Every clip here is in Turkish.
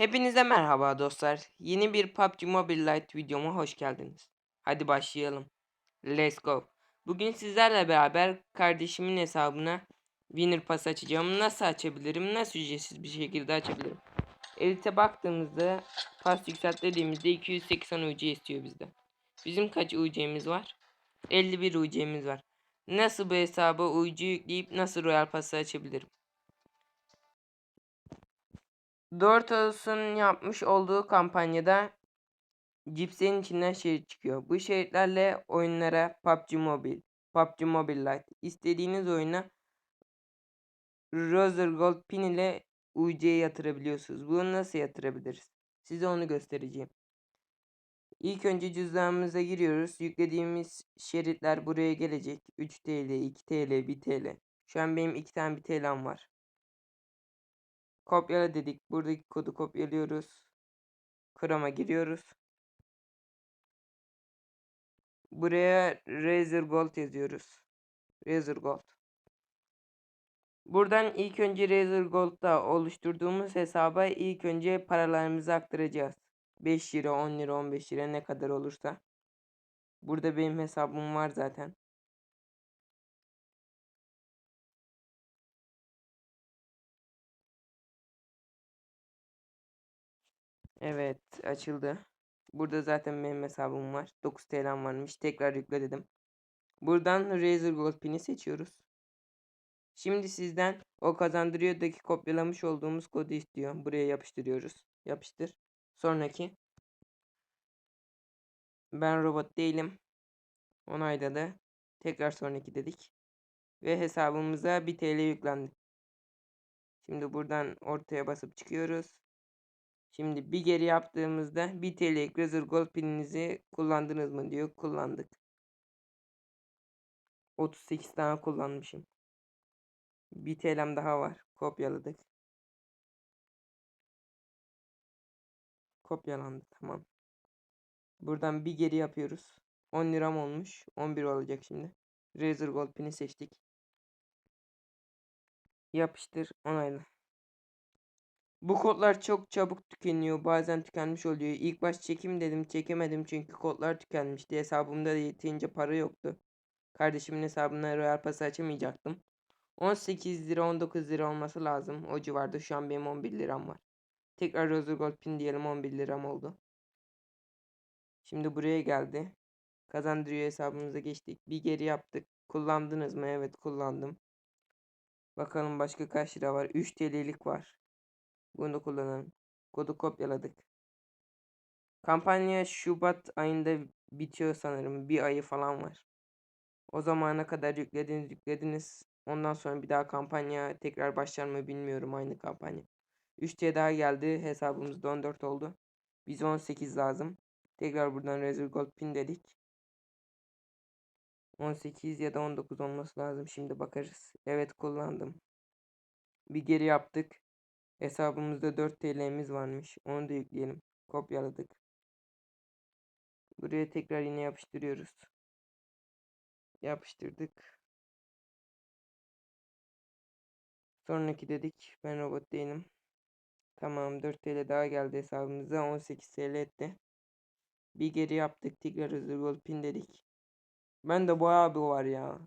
Hepinize merhaba dostlar. Yeni bir PUBG Mobile Lite videoma hoş geldiniz. Hadi başlayalım. Let's go. Bugün sizlerle beraber kardeşimin hesabına Winner Pass açacağım. Nasıl açabilirim? Nasıl ücretsiz bir şekilde açabilirim? Elite baktığımızda pas yükselt dediğimizde 280 UC istiyor bizde. Bizim kaç UC'miz var? 51 UC'miz var. Nasıl bu hesaba UC yükleyip nasıl Royal Pass'ı açabilirim? Doritos'un yapmış olduğu kampanyada cipslerin içinden şerit çıkıyor. Bu şeritlerle oyunlara PUBG Mobile, PUBG Mobile Lite istediğiniz oyuna Roser Gold Pin ile UC'ye yatırabiliyorsunuz. Bunu nasıl yatırabiliriz? Size onu göstereceğim. İlk önce cüzdanımıza giriyoruz. Yüklediğimiz şeritler buraya gelecek. 3 TL, 2 TL, 1 TL. Şu an benim 2 tane 1 TL'm var. Kopyala dedik. Buradaki kodu kopyalıyoruz. Chrome'a giriyoruz. Buraya Razer Gold yazıyoruz. Razer Gold. Buradan ilk önce Razer Gold'da oluşturduğumuz hesaba ilk önce paralarımızı aktaracağız. 5 lira, 10 lira, 15 lira ne kadar olursa. Burada benim hesabım var zaten. Evet açıldı. Burada zaten benim hesabım var. 9 TL'm varmış. Tekrar yükle dedim. Buradan Razer Gold Pin'i seçiyoruz. Şimdi sizden o kazandırıyordaki kopyalamış olduğumuz kodu istiyor. Buraya yapıştırıyoruz. Yapıştır. Sonraki. Ben robot değilim. Onayladı. Tekrar sonraki dedik. Ve hesabımıza 1 TL yüklendi. Şimdi buradan ortaya basıp çıkıyoruz. Şimdi bir geri yaptığımızda 1 TL'lik Gold pininizi kullandınız mı diyor. Kullandık. 38 tane kullanmışım. Bir TL'm daha var. Kopyaladık. Kopyalandı. Tamam. Buradan bir geri yapıyoruz. 10 liram olmuş. 11 olacak şimdi. Razer Gold pini seçtik. Yapıştır. Onayla. Bu kodlar çok çabuk tükeniyor. Bazen tükenmiş oluyor. İlk baş çekim dedim. Çekemedim çünkü kodlar tükenmişti. Hesabımda da yeterince para yoktu. Kardeşimin hesabına Royal Pass açamayacaktım. 18 lira 19 lira olması lazım. O civarda şu an benim 11 liram var. Tekrar Roser Gold Pin diyelim 11 liram oldu. Şimdi buraya geldi. Kazandırıyor hesabımıza geçtik. Bir geri yaptık. Kullandınız mı? Evet kullandım. Bakalım başka kaç lira var? 3 TL'lik var. Bunu kullanalım. Kodu kopyaladık. Kampanya Şubat ayında bitiyor sanırım. Bir ayı falan var. O zamana kadar yüklediniz yüklediniz. Ondan sonra bir daha kampanya tekrar başlar mı bilmiyorum aynı kampanya. 3 T daha geldi. Hesabımızda 14 oldu. Biz 18 lazım. Tekrar buradan Razor Gold Pin dedik. 18 ya da 19 olması lazım. Şimdi bakarız. Evet kullandım. Bir geri yaptık. Hesabımızda 4 TL'miz varmış. Onu da yükleyelim. Kopyaladık. Buraya tekrar yine yapıştırıyoruz. Yapıştırdık. Sonraki dedik. Ben robot değilim. Tamam 4 TL daha geldi hesabımıza. 18 TL etti. Bir geri yaptık. Tekrar gol pin dedik. Ben de bayağı bir var ya.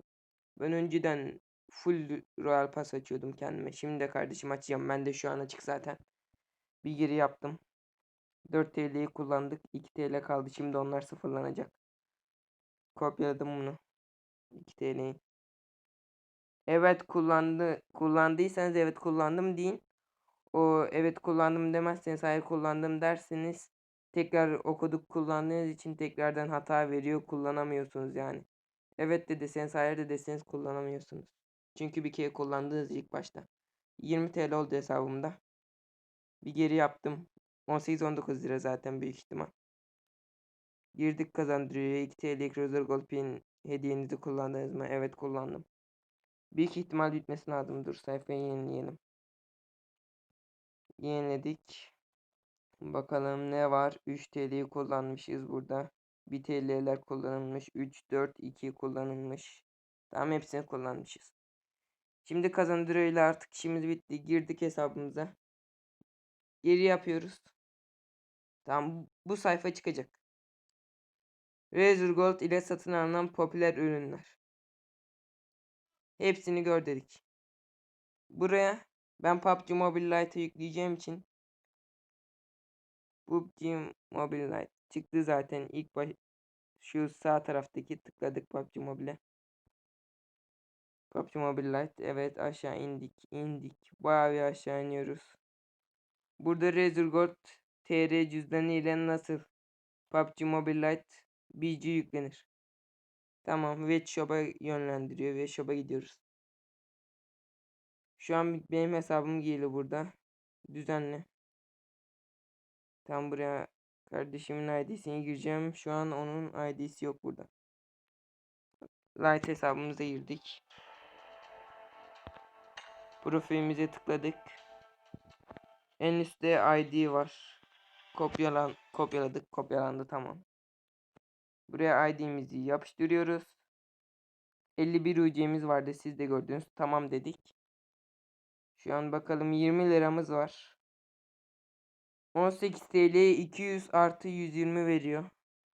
Ben önceden full Royal Pass açıyordum kendime. Şimdi de kardeşim açacağım. Ben de şu an açık zaten. Bir geri yaptım. 4 TL'yi kullandık. 2 TL kaldı. Şimdi onlar sıfırlanacak. Kopyaladım bunu. 2 TL'yi. Evet kullandı kullandıysanız evet kullandım deyin. O evet kullandım demezseniz hayır kullandım derseniz tekrar o kodu kullandığınız için tekrardan hata veriyor kullanamıyorsunuz yani. Evet de deseniz hayır de deseniz kullanamıyorsunuz. Çünkü bir kere kullandınız ilk başta. 20 TL oldu hesabımda. Bir geri yaptım. 18-19 lira zaten büyük ihtimal. Girdik kazandırıyor. 2 TL'lik Roser Gold Pin hediyenizi kullandınız mı? Evet kullandım. Büyük ihtimal bitmesi lazım. Dur sayfayı yenileyelim. Yeniledik. Bakalım ne var? 3 TL'yi kullanmışız burada. 1 TL'ler kullanılmış. 3, 4, 2 kullanılmış. Tamam hepsini kullanmışız. Şimdi kazandırıyla artık işimiz bitti. Girdik hesabımıza. Geri yapıyoruz. Tamam bu sayfa çıkacak. Razer Gold ile satın alınan popüler ürünler. Hepsini gör dedik. Buraya ben PUBG Mobile Lite'ı yükleyeceğim için PUBG Mobile Lite çıktı zaten ilk baş şu sağ taraftaki tıkladık PUBG Mobile. PUBG Mobile Lite evet aşağı indik indik bayağı aşağı iniyoruz. Burada Razer Gold TR cüzdanı ile nasıl PUBG Mobile Lite BG yüklenir. Tamam Wet Shop'a yönlendiriyor. Wet Shop'a gidiyoruz. Şu an benim hesabım geliyor burada. Düzenle. Tam buraya kardeşimin ID'sini gireceğim. Şu an onun ID'si yok burada. Light hesabımıza girdik. Profilimize tıkladık. En üstte ID var. Kopyalan kopyaladık. Kopyalandı tamam. Buraya ID'mizi yapıştırıyoruz. 51 UC'miz vardı siz de gördünüz. Tamam dedik. Şu an bakalım 20 liramız var. 18 TL 200 artı 120 veriyor.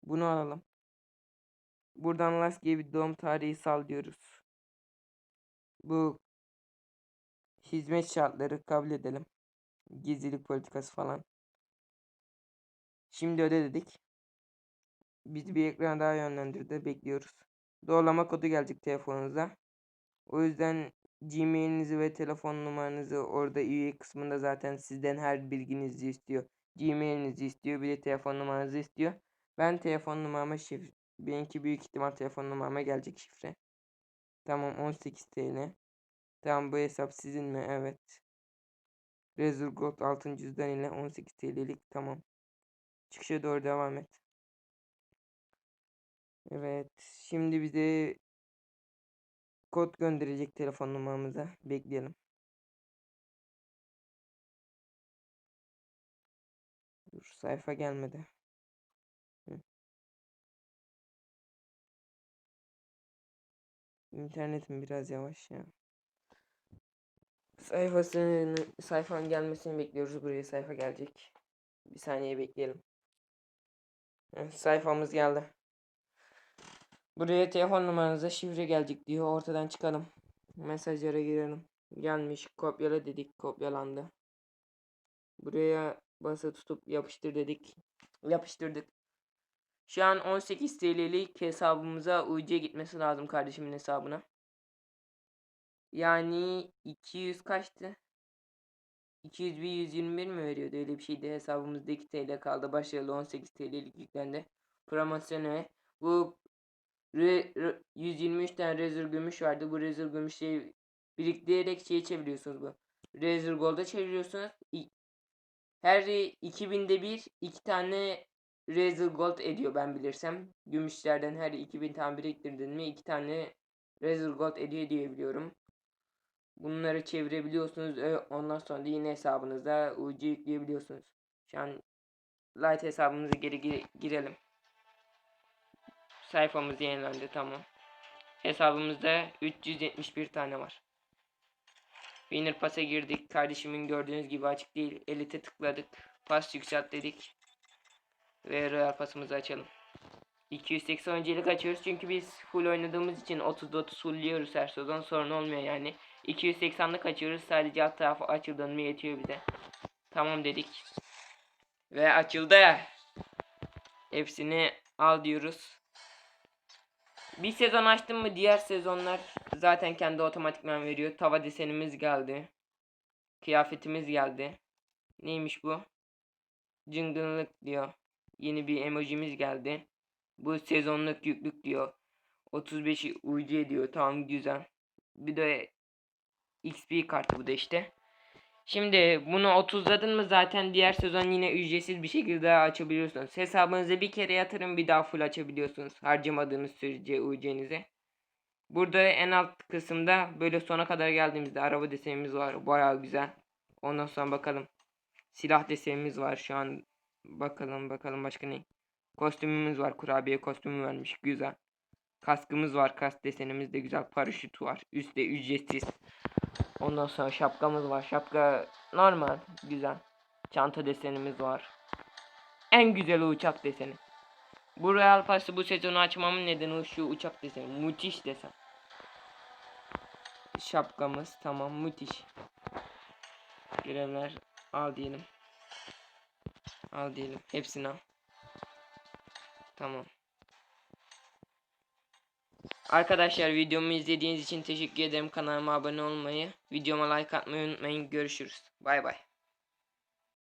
Bunu alalım. Buradan rastgele bir doğum tarihi sal diyoruz. Bu hizmet şartları kabul edelim. Gizlilik politikası falan. Şimdi öde dedik. Bizi bir ekran daha yönlendirdi. Bekliyoruz. Doğrulama kodu gelecek telefonunuza. O yüzden Gmail'inizi ve telefon numaranızı orada üye kısmında zaten sizden her bilginizi istiyor. Gmail'inizi istiyor. Bir de telefon numaranızı istiyor. Ben telefon numarama şifre. Benimki büyük ihtimal telefon numarama gelecek şifre. Tamam 18 TL. Tamam bu hesap sizin mi? Evet. Razer Gold altın cüzdan ile 18 TL'lik tamam. Çıkışa doğru devam et. Evet. Şimdi bize kod gönderecek telefon numaramıza. Bekleyelim. Dur sayfa gelmedi. Hı. İnternetim biraz yavaş ya. Sayfasının sayfanın gelmesini bekliyoruz. Buraya sayfa gelecek. Bir saniye bekleyelim. Sayfamız geldi. Buraya telefon numaranıza şifre gelecek diyor. Ortadan çıkalım. Mesajlara girelim. Gelmiş. Kopyala dedik. Kopyalandı. Buraya basa tutup yapıştır dedik. Yapıştırdık. Şu an 18 TL'lik hesabımıza UC gitmesi lazım kardeşimin hesabına. Yani 200 kaçtı? 200 bir 121 mi veriyordu? Öyle bir şeydi. Hesabımızda 2 TL kaldı. Başarılı 18 TL'lik yüklendi. Promosyonu bu re, re, 123 tane Razer gümüş vardı. Bu Razer gümüşleri biriktirerek şeye çeviriyorsunuz bu. Razer Gold'a çeviriyorsunuz. Her 2000'de bir iki tane Razer Gold ediyor ben bilirsem. Gümüşlerden her 2000 tane biriktirdin mi iki tane Razer Gold ediyor diye biliyorum Bunları çevirebiliyorsunuz. Ondan sonra da yine hesabınıza UC yükleyebiliyorsunuz. Şu an Light hesabımıza geri gir girelim. Sayfamız yenilendi tamam. Hesabımızda 371 tane var. Winner Pass'a girdik. Kardeşimin gördüğünüz gibi açık değil. Elite tıkladık. Pas yükselt dedik. Ve Royal Pass'ımızı açalım. 280 öncelik açıyoruz çünkü biz full oynadığımız için 30'da 30 fullliyoruz her sezon sorun olmuyor yani. 280'lık açıyoruz. Sadece alt tarafı açıldığını mı yetiyor bize. Tamam dedik. Ve açıldı. Hepsini al diyoruz. Bir sezon açtım mı diğer sezonlar zaten kendi otomatikman veriyor. Tava desenimiz geldi. Kıyafetimiz geldi. Neymiş bu? Cıngınlık diyor. Yeni bir emojimiz geldi. Bu sezonluk yüklük diyor. 35 UC diyor. Tamam güzel. Bir de XP kartı bu da işte. Şimdi bunu 30'ladın mı zaten diğer sezon yine ücretsiz bir şekilde açabiliyorsunuz. Hesabınıza bir kere yatırın bir daha full açabiliyorsunuz. Harcamadığınız sürece UC'nize. Burada en alt kısımda böyle sona kadar geldiğimizde araba desenimiz var. Bayağı güzel. Ondan sonra bakalım. Silah desenimiz var şu an. Bakalım bakalım başka ne. Kostümümüz var. Kurabiye kostümü vermiş. Güzel. Kaskımız var. Kask desenimiz de güzel. Paraşüt var. Üstte ücretsiz. Ondan sonra şapkamız var. Şapka normal. Güzel. çanta desenimiz var. En güzel uçak deseni. Bu Royal Pass'ı bu sezonu açmamın nedeni şu uçak deseni. Müthiş desen. Şapkamız tamam müthiş. Görevler al diyelim. Al diyelim. Hepsini al. Tamam. Arkadaşlar videomu izlediğiniz için teşekkür ederim. Kanalıma abone olmayı, videoma like atmayı unutmayın. Görüşürüz. Bay bay.